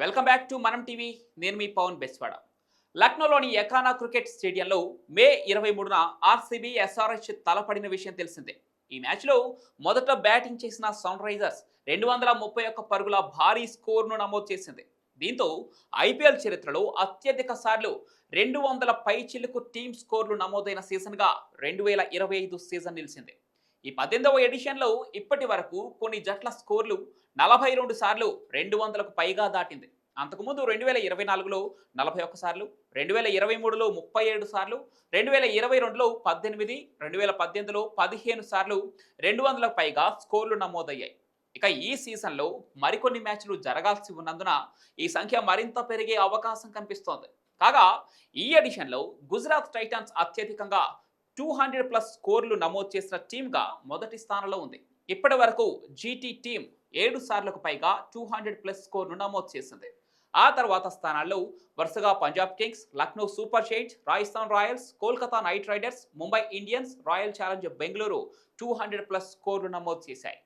Welcome back to Manam TV నేను మీ పవన్ బెస్వాడ. లక్నోలోని ఎకానా క్రికెట్ స్టేడియంలో మే ఇరవై మూడున ఆర్సీబీ ఎస్ఆర్హెచ్ తలపడిన విషయం తెలిసిందే. ఈ మ్యాచ్లో మొదట బ్యాటింగ్ చేసిన సన్ రైజర్స్ రెండు వందల ముప్పై ఒక్క పరుగుల భారీ స్కోర్ను నమోదు చేసింది. దీంతో ఐపీఎల్ చరిత్రలో అత్యధిక సార్లు రెండు వందల పై చిలుకు టీమ్ స్కోర్లు నమోదైన సీజన్గా రెండు వేల ఇరవై ఐదు సీజన్ నిలిచింది. ఈ పద్దెనిమిదవ ఎడిషన్లో ఇప్పటి వరకు కొన్ని జట్ల స్కోర్లు నలభై రెండు సార్లు రెండు వందలకు పైగా దాటింది. అంతకుముందు రెండు వేల ఇరవై నాలుగులో నలభై ఒక్క సార్లు రెండు వేల ఇరవై మూడులో ముప్పై ఏడు సార్లు రెండు వేల ఇరవై రెండులో పద్దెనిమిది రెండు వేల పద్దెనిమిదిలో పదిహేను సార్లు రెండు వందలకు పైగా స్కోర్లు నమోదయ్యాయి. ఇక ఈ సీజన్లో మరికొన్ని మ్యాచ్లు జరగాల్సి ఉన్నందున ఈ సంఖ్య మరింత పెరిగే అవకాశం కనిపిస్తోంది. కాగా ఈ ఎడిషన్లో గుజరాత్ టైటన్స్ అత్యధికంగా టూ హండ్రెడ్ ప్లస్ స్కోర్లు నమోదు చేసిన టీమ్గా మొదటి స్థానంలో ఉంది. ఇప్పటి వరకు జీటీ టీం ఏడు సార్లకు పైగా టూ హండ్రెడ్ ప్లస్ స్కోర్ను నమోదు చేసింది. ఆ తర్వాత స్థానాల్లో వరుసగా Punjab Kings Lucknow Super Giants Rajasthan Royals Kolkata Knight Riders Mumbai Indians Royal Challenger Bengaluru two hundred plus స్కోర్లు నమోదు చేశాయి.